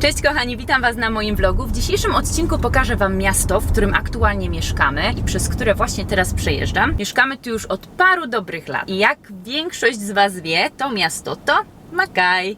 Cześć kochani, witam Was na moim vlogu. W dzisiejszym odcinku pokażę Wam miasto, w którym aktualnie mieszkamy i przez które właśnie teraz przejeżdżam. Mieszkamy tu już od paru dobrych lat. I jak większość z Was wie, to miasto to Makaj.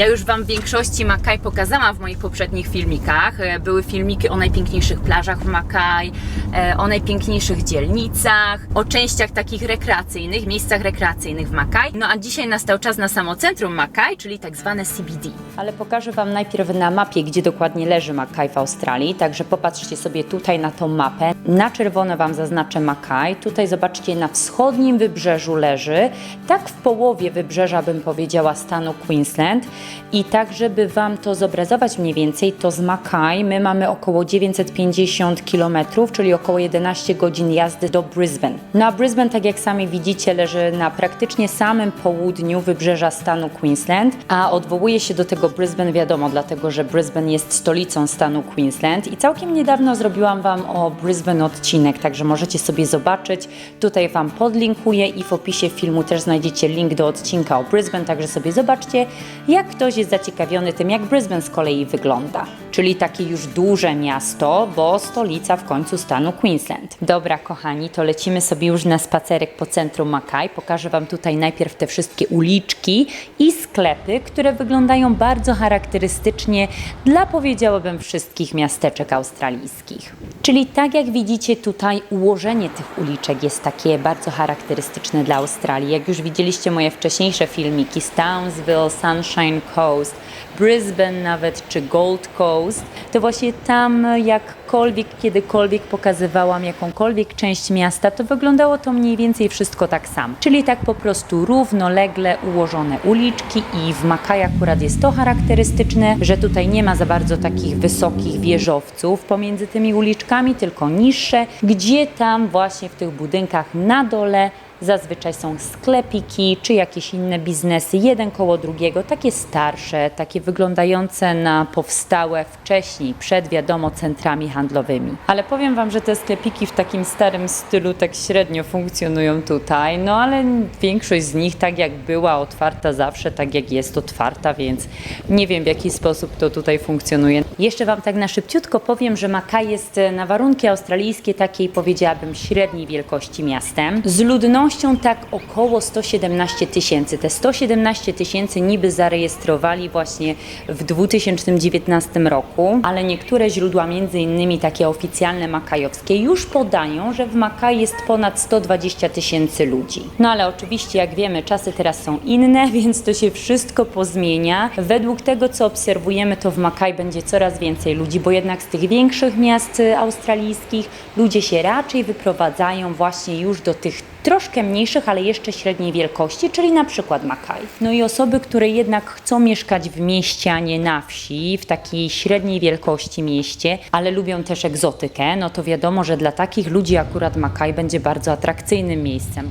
Ja już Wam w większości Makaj pokazałam w moich poprzednich filmikach. E, Były filmiki o najpiękniejszych plażach w Makaj, e, o najpiękniejszych dzielnicach, o częściach takich rekreacyjnych, miejscach rekreacyjnych w Makaj. No a dzisiaj nastał czas na samo centrum Makaj, czyli tak zwane CBD. Ale pokażę Wam najpierw na mapie, gdzie dokładnie leży Makaj w Australii. Także popatrzcie sobie tutaj na tą mapę. Na czerwono Wam zaznaczę Makaj. Tutaj zobaczcie, na wschodnim wybrzeżu leży, tak w połowie wybrzeża bym powiedziała stanu Queensland. I tak, żeby Wam to zobrazować mniej więcej, to z Mackay my mamy około 950 km, czyli około 11 godzin jazdy do Brisbane. No a Brisbane, tak jak sami widzicie, leży na praktycznie samym południu wybrzeża stanu Queensland, a odwołuje się do tego Brisbane wiadomo, dlatego że Brisbane jest stolicą stanu Queensland i całkiem niedawno zrobiłam Wam o Brisbane odcinek, także możecie sobie zobaczyć. Tutaj Wam podlinkuję i w opisie filmu też znajdziecie link do odcinka o Brisbane, także sobie zobaczcie, jak ktoś jest zaciekawiony tym, jak Brisbane z kolei wygląda. Czyli takie już duże miasto, bo stolica w końcu stanu Queensland. Dobra, kochani, to lecimy sobie już na spacerek po centrum Mackay. Pokażę Wam tutaj najpierw te wszystkie uliczki i sklepy, które wyglądają bardzo charakterystycznie dla, powiedziałabym, wszystkich miasteczek australijskich. Czyli tak jak widzicie tutaj ułożenie tych uliczek jest takie bardzo charakterystyczne dla Australii. Jak już widzieliście moje wcześniejsze filmiki z Townsville, Sunshine Coast, Brisbane nawet, czy Gold Coast, to właśnie tam jakkolwiek, kiedykolwiek pokazywałam jakąkolwiek część miasta, to wyglądało to mniej więcej wszystko tak samo. Czyli tak po prostu równolegle ułożone uliczki i w Makaj akurat jest to charakterystyczne, że tutaj nie ma za bardzo takich wysokich wieżowców pomiędzy tymi uliczkami, tylko niższe, gdzie tam właśnie w tych budynkach na dole Zazwyczaj są sklepiki czy jakieś inne biznesy, jeden koło drugiego, takie starsze, takie wyglądające na powstałe wcześniej, przed wiadomo centrami handlowymi. Ale powiem Wam, że te sklepiki w takim starym stylu tak średnio funkcjonują tutaj, no ale większość z nich tak jak była otwarta zawsze, tak jak jest otwarta, więc nie wiem w jaki sposób to tutaj funkcjonuje. Jeszcze Wam tak na szybciutko powiem, że Makaj jest e, na warunki australijskie takiej powiedziałabym średniej wielkości miastem. Z ludnością tak około 117 tysięcy. Te 117 tysięcy niby zarejestrowali właśnie w 2019 roku, ale niektóre źródła, między innymi takie oficjalne makajowskie, już podają, że w Makaj jest ponad 120 tysięcy ludzi. No ale oczywiście, jak wiemy, czasy teraz są inne, więc to się wszystko pozmienia. Według tego, co obserwujemy, to w Makaj będzie coraz więcej ludzi, bo jednak z tych większych miast y, australijskich ludzie się raczej wyprowadzają właśnie już do tych troszkę mniejszych, ale jeszcze średniej wielkości, czyli na przykład Makaj. No i osoby, które jednak chcą mieszkać w mieście, a nie na wsi, w takiej średniej wielkości mieście, ale lubią też egzotykę, no to wiadomo, że dla takich ludzi akurat Makaj będzie bardzo atrakcyjnym miejscem.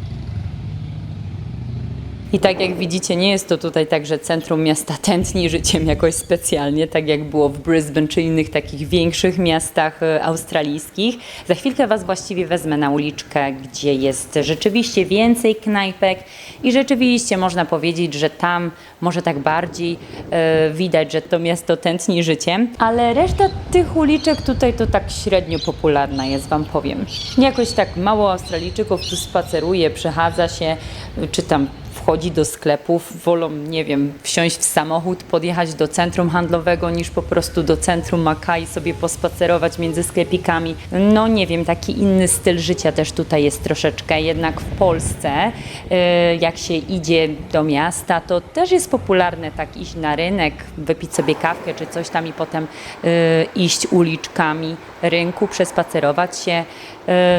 I tak jak widzicie, nie jest to tutaj tak, że centrum miasta tętni życiem jakoś specjalnie, tak jak było w Brisbane czy innych takich większych miastach e, australijskich. Za chwilkę Was właściwie wezmę na uliczkę, gdzie jest rzeczywiście więcej knajpek i rzeczywiście można powiedzieć, że tam może tak bardziej e, widać, że to miasto tętni życiem, ale reszta tych uliczek tutaj to tak średnio popularna jest, Wam powiem. Jakoś tak mało Australijczyków tu spaceruje, przechadza się, czy tam wchodzi do sklepów, wolą, nie wiem, wsiąść w samochód, podjechać do centrum handlowego, niż po prostu do centrum Makai sobie pospacerować między sklepikami. No nie wiem, taki inny styl życia też tutaj jest troszeczkę. Jednak w Polsce, y, jak się idzie do miasta, to też jest popularne tak iść na rynek, wypić sobie kawkę czy coś tam i potem y, iść uliczkami rynku, przespacerować się.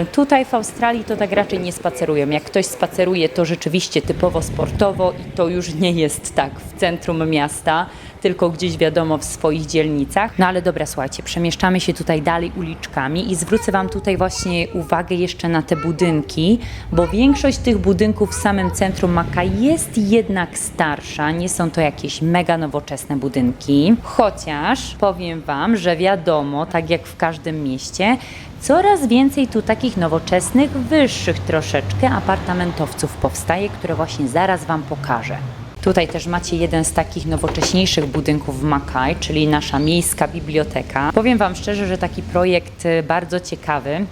Y, Tutaj w Australii to tak raczej nie spacerują. Jak ktoś spaceruje, to rzeczywiście typowo komfortowo i to już nie jest tak w centrum miasta, tylko gdzieś wiadomo w swoich dzielnicach. No ale dobra, słuchajcie, przemieszczamy się tutaj dalej uliczkami i zwrócę Wam tutaj właśnie uwagę jeszcze na te budynki, bo większość tych budynków w samym centrum Maka jest jednak starsza, nie są to jakieś mega nowoczesne budynki. Chociaż powiem Wam, że wiadomo, tak jak w każdym mieście, coraz więcej tu takich nowoczesnych, wyższych troszeczkę apartamentowców powstaje, które właśnie zaraz Wam pokażę. Tutaj też macie jeden z takich nowocześniejszych budynków w Makaj, czyli nasza miejska biblioteka. Powiem Wam szczerze, że taki projekt e, bardzo ciekawy.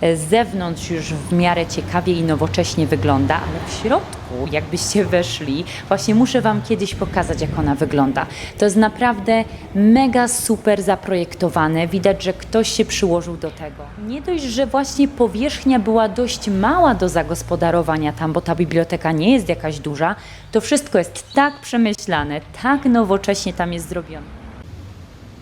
E, Z zewnątrz już w miarę ciekawie i nowocześnie wygląda, ale w środku, jakbyście weszli, właśnie muszę Wam kiedyś pokazać, jak ona wygląda. To jest naprawdę mega super zaprojektowane. Widać, że ktoś się przyłożył do tego. Nie dość, że właśnie powierzchnia była dość mała do zagospodarowania tam, bo ta biblioteka nie jest jakaś duża, to wszystko jest tak przemyślane, tak nowocześnie tam jest zrobione.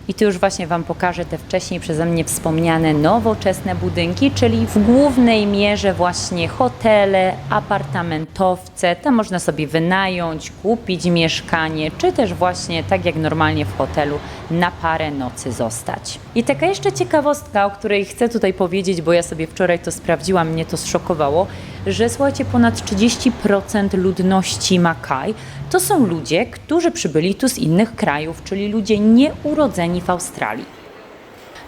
I tu już właśnie Wam pokażę te wcześniej przeze mnie wspomniane nowoczesne budynki, czyli w głównej mierze właśnie hotele, apartamentowce. Tam można sobie wynająć, kupić mieszkanie, czy też właśnie tak jak normalnie w hotelu na parę nocy zostać. I taka jeszcze ciekawostka, o której chcę tutaj powiedzieć, bo ja sobie wczoraj to sprawdziłam, mnie to zszokowało, że słuchajcie, ponad 30% ludności Makaj to są ludzie, którzy przybyli tu z innych krajów, czyli ludzie nieurodzeni w Australii.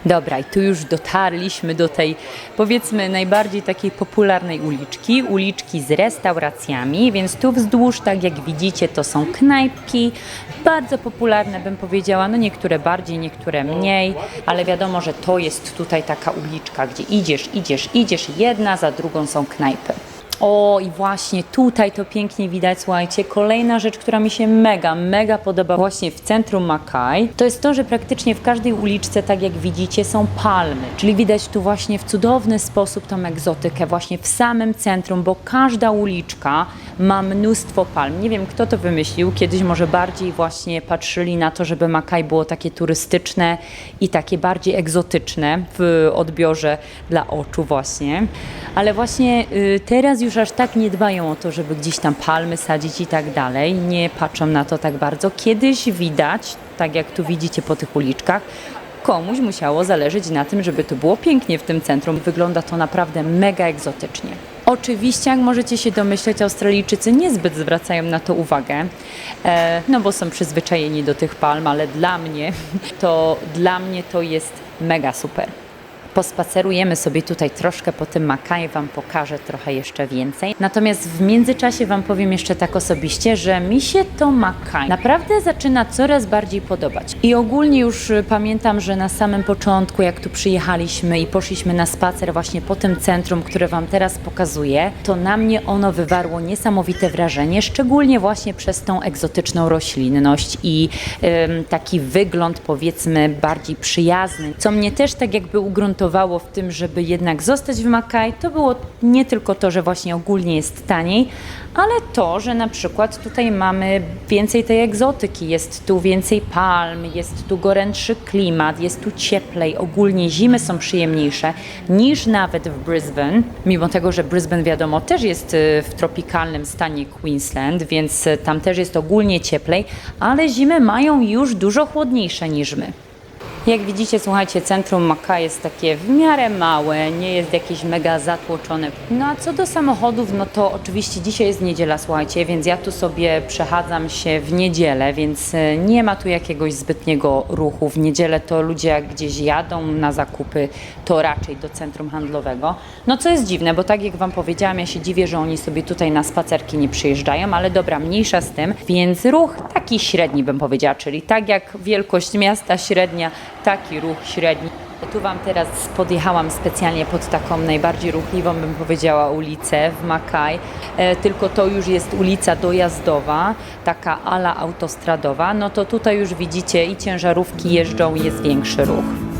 Dobra, i tu już dotarliśmy do tej, powiedzmy, najbardziej takiej popularnej uliczki, uliczki z restauracjami, więc tu wzdłuż, tak jak widzicie, to są knajpki, bardzo popularne bym powiedziała, no niektóre bardziej, niektóre mniej, ale wiadomo, że to jest tutaj taka uliczka, gdzie idziesz, idziesz, idziesz, jedna za drugą są knajpy. O, i właśnie tutaj to pięknie widać, słuchajcie, kolejna rzecz, która mi się mega, mega podoba właśnie w centrum Makaj, to jest to, że praktycznie w każdej uliczce, tak jak widzicie, są palmy, czyli widać tu właśnie w cudowny sposób tą egzotykę właśnie w samym centrum, bo każda uliczka ma mnóstwo palm. Nie wiem, kto to wymyślił, kiedyś może bardziej właśnie patrzyli na to, żeby Makaj było takie turystyczne i takie bardziej egzotyczne w odbiorze dla oczu właśnie, ale właśnie y, teraz już aż tak nie dbają o to, żeby gdzieś tam palmy sadzić i tak dalej, nie patrzą na to tak bardzo. Kiedyś widać, tak jak tu widzicie po tych uliczkach, komuś musiało zależeć na tym, żeby to było pięknie w tym centrum. Wygląda to naprawdę mega egzotycznie. Oczywiście, jak możecie się domyśleć, Australijczycy niezbyt zwracają na to uwagę, e, no bo są przyzwyczajeni do tych palm, ale dla mnie to, dla mnie to jest mega super. Pospacerujemy sobie tutaj troszkę po tym Makaj, Wam pokażę trochę jeszcze więcej. Natomiast w międzyczasie Wam powiem jeszcze tak osobiście, że mi się to Makaj naprawdę zaczyna coraz bardziej podobać. I ogólnie już y, pamiętam, że na samym początku, jak tu przyjechaliśmy i poszliśmy na spacer właśnie po tym centrum, które Wam teraz pokazuję, to na mnie ono wywarło niesamowite wrażenie, szczególnie właśnie przez tą egzotyczną roślinność i ym, taki wygląd powiedzmy bardziej przyjazny, co mnie też tak jakby ugruntowało w tym, żeby jednak zostać w Makaj, to było nie tylko to, że właśnie ogólnie jest taniej, ale to, że na przykład tutaj mamy więcej tej egzotyki, jest tu więcej palm, jest tu gorętszy klimat, jest tu cieplej, ogólnie zimy są przyjemniejsze niż nawet w Brisbane, mimo tego, że Brisbane wiadomo też jest y, w tropikalnym stanie Queensland, więc tam też jest ogólnie cieplej, ale zimy mają już dużo chłodniejsze niż my. Jak widzicie, słuchajcie, centrum Maka jest takie w miarę małe, nie jest jakieś mega zatłoczone. No a co do samochodów, no to oczywiście dzisiaj jest niedziela, słuchajcie, więc ja tu sobie przechadzam się w niedzielę, więc e, nie ma tu jakiegoś zbytniego ruchu. W niedzielę to ludzie jak gdzieś jadą na zakupy, to raczej do centrum handlowego. No co jest dziwne, bo tak jak Wam powiedziałam, ja się dziwię, że oni sobie tutaj na spacerki nie przyjeżdżają, ale dobra, mniejsza z tym, więc ruch taki średni bym powiedziała, czyli tak jak wielkość miasta średnia, taki ruch średni. Tu Wam teraz podjechałam specjalnie pod taką najbardziej ruchliwą, bym powiedziała, ulicę w Makaj. E, tylko to już jest ulica dojazdowa, taka ala autostradowa. No to tutaj już widzicie i ciężarówki jeżdżą, jest większy ruch.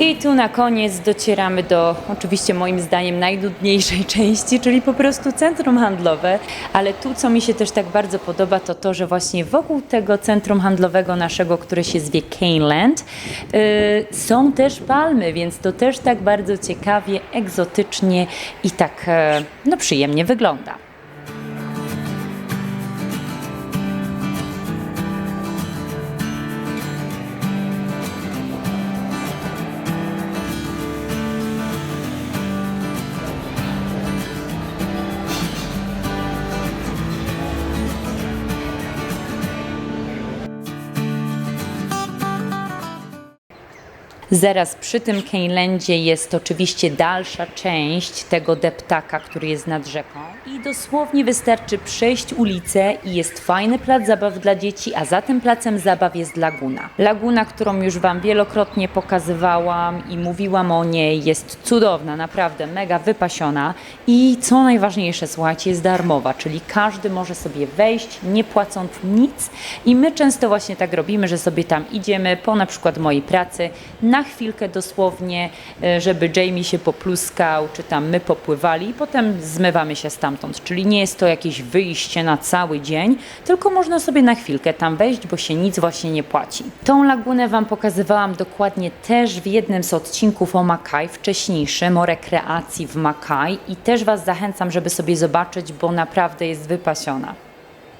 I tu na koniec docieramy do oczywiście moim zdaniem najnudniejszej części, czyli po prostu centrum handlowe. Ale tu, co mi się też tak bardzo podoba, to to, że właśnie wokół tego centrum handlowego naszego, które się zwie Caneland, yy, są też palmy, więc to też tak bardzo ciekawie, egzotycznie i tak yy, no, przyjemnie wygląda. Zaraz przy tym Keylandzie jest oczywiście dalsza część tego deptaka, który jest nad rzeką. I dosłownie wystarczy przejść ulicę i jest fajny plac zabaw dla dzieci, a za tym placem zabaw jest laguna. Laguna, którą już Wam wielokrotnie pokazywałam i mówiłam o niej, jest cudowna, naprawdę mega wypasiona i co najważniejsze, słuchajcie, jest darmowa, czyli każdy może sobie wejść, nie płacąc nic i my często właśnie tak robimy, że sobie tam idziemy po na przykład mojej pracy na chwilkę dosłownie, e, żeby Jamie się popluskał, czy tam my popływali i potem zmywamy się stamtąd, czyli nie jest to jakieś wyjście na cały dzień, tylko można sobie na chwilkę tam wejść, bo się nic właśnie nie płaci. Tą lagunę Wam pokazywałam dokładnie też w jednym z odcinków o Makaj, wcześniejszym, o rekreacji w Makaj i też Was zachęcam, żeby sobie zobaczyć, bo naprawdę jest wypasiona.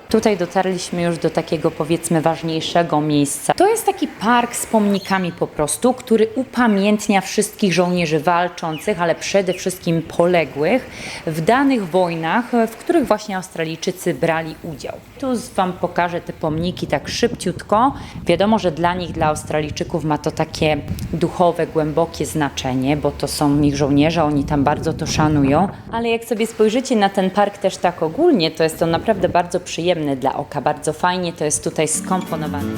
Tutaj dotarliśmy już do takiego powiedzmy ważniejszego miejsca. To jest taki park z pomnikami po prostu, który upamiętnia wszystkich żołnierzy walczących, ale przede wszystkim poległych w danych wojnach, w których właśnie Australijczycy brali udział. Tu Wam pokażę te pomniki tak szybciutko. Wiadomo, że dla nich, dla Australijczyków ma to takie duchowe, głębokie znaczenie, bo to są ich żołnierze, oni tam bardzo to szanują. Ale jak sobie spojrzycie na ten park też tak ogólnie, to jest to naprawdę bardzo przyjemne dla oka, bardzo fajnie to jest tutaj skomponowane.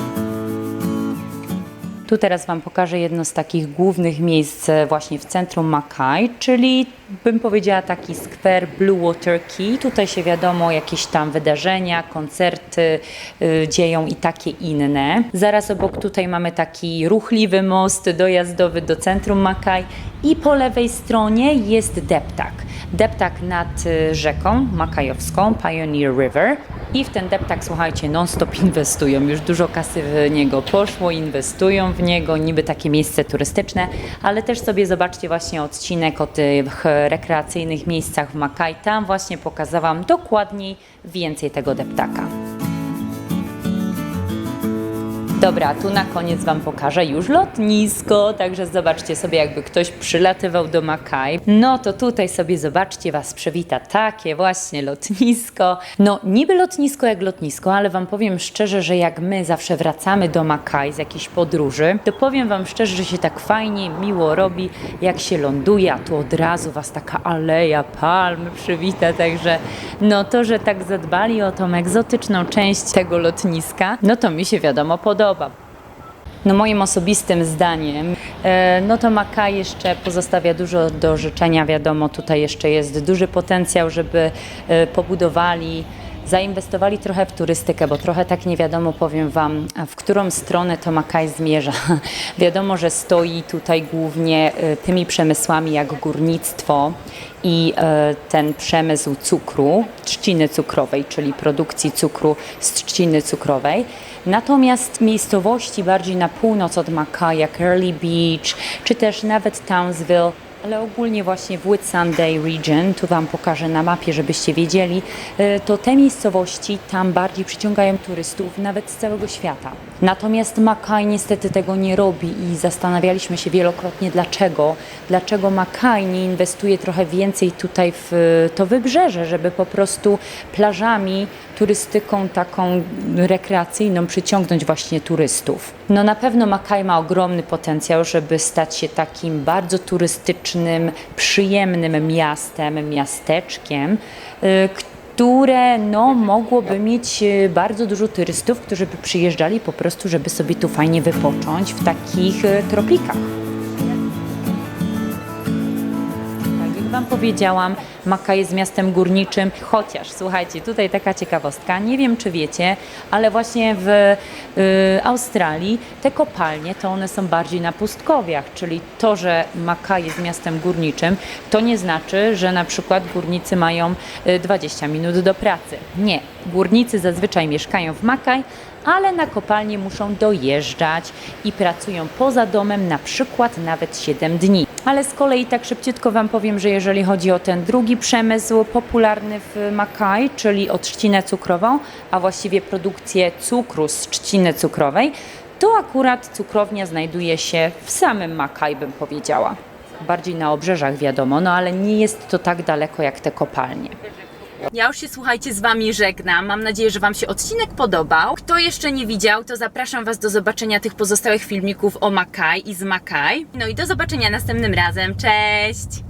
Tu teraz Wam pokażę jedno z takich głównych miejsc e, właśnie w centrum Mackay, czyli bym powiedziała taki skwer Blue Water Key. Tutaj się wiadomo jakieś tam wydarzenia, koncerty y, dzieją i takie inne. Zaraz obok tutaj mamy taki ruchliwy most dojazdowy do centrum Mackay i po lewej stronie jest deptak. Deptak nad y, rzeką makajowską, Pioneer River. I w ten deptak, słuchajcie, non-stop inwestują. Już dużo kasy w niego poszło, inwestują w niego, niby takie miejsce turystyczne, ale też sobie zobaczcie właśnie odcinek o tych rekreacyjnych miejscach w Makaj. Tam właśnie pokazałam dokładniej więcej tego deptaka. Dobra, tu na koniec Wam pokażę już lotnisko, także zobaczcie sobie, jakby ktoś przylatywał do Makaj. No to tutaj sobie zobaczcie, Was przywita takie właśnie lotnisko. No niby lotnisko jak lotnisko, ale Wam powiem szczerze, że jak my zawsze wracamy do Makaj z jakiejś podróży, to powiem Wam szczerze, że się tak fajnie, miło robi, jak się ląduje, a tu od razu Was taka aleja palm przywita, także no to, że tak zadbali o tą egzotyczną część tego lotniska, no to mi się wiadomo podoba. No moim osobistym zdaniem, e, no to Maka jeszcze pozostawia dużo do życzenia. Wiadomo, tutaj jeszcze jest duży potencjał, żeby e, pobudowali, zainwestowali trochę w turystykę, bo trochę tak nie wiadomo, powiem Wam, w którą stronę to Makaj zmierza. wiadomo, że stoi tutaj głównie e, tymi przemysłami jak górnictwo i e, ten przemysł cukru, trzciny cukrowej, czyli produkcji cukru z trzciny cukrowej. Natomiast miejscowości bardziej na północ od Mackay, jak Early Beach, czy też nawet Townsville, ale ogólnie właśnie w Whitsunday Region, tu Wam pokażę na mapie, żebyście wiedzieli, e, to te miejscowości tam bardziej przyciągają turystów nawet z całego świata. Natomiast Mackay niestety tego nie robi i zastanawialiśmy się wielokrotnie dlaczego, dlaczego Mackay nie inwestuje trochę więcej tutaj w e, to wybrzeże, żeby po prostu plażami, turystyką taką rekreacyjną przyciągnąć właśnie turystów. No na pewno Mackay ma ogromny potencjał, żeby stać się takim bardzo turystycznym, przyjemnym miastem, miasteczkiem, y, które no, mogłoby mieć y, bardzo dużo turystów, którzy by przyjeżdżali po prostu, żeby sobie tu fajnie wypocząć w takich y, tropikach. Tak jak Wam powiedziałam, Maka jest miastem górniczym, chociaż słuchajcie, tutaj taka ciekawostka, nie wiem czy wiecie, ale właśnie w y, Australii te kopalnie to one są bardziej na pustkowiach, czyli to, że Maka jest miastem górniczym, to nie znaczy, że na przykład górnicy mają y, 20 minut do pracy. Nie, górnicy zazwyczaj mieszkają w Makaj, ale na kopalnię muszą dojeżdżać i pracują poza domem na przykład nawet 7 dni. Ale z kolei tak szybciutko Wam powiem, że jeżeli chodzi o ten drugi przemysł popularny w Mackay, czyli o trzcinę cukrową, a właściwie produkcję cukru z trzciny cukrowej, to akurat cukrownia znajduje się w samym Mackay, bym powiedziała. Bardziej na obrzeżach wiadomo, no ale nie jest to tak daleko jak te kopalnie. Ja już się słuchajcie z Wami żegnam. Mam nadzieję, że Wam się odcinek podobał. Kto jeszcze nie widział, to zapraszam Was do zobaczenia tych pozostałych filmików o Makaj i z Makaj. No i do zobaczenia następnym razem. Cześć!